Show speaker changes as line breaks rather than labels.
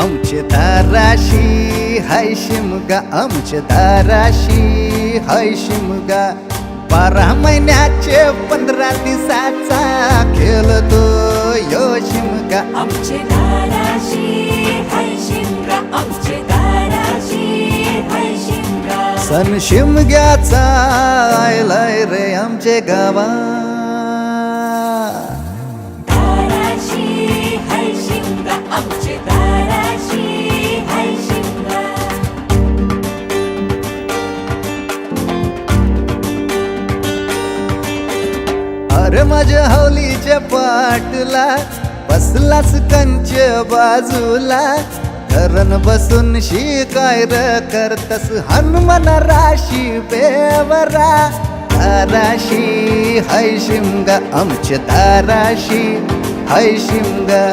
आमचे दाराशी हाय शिमगा. आमचे दाराशी हाय शिमगा. बारा महिन्याचे पंधरा दिवसाचा खेळतो यो शिमगा.
आमचे
सण शिमग्याचा आयलाय रे आमचे गावा अरे माझ्या हौलीच्या पाटला बसलास कंच बाजूला. धरण बसून शिकाय र करतस हनुमान राशी बेवरा. ताराशी हाय शिमगा आमच्या ताराशी हाय शिमगा.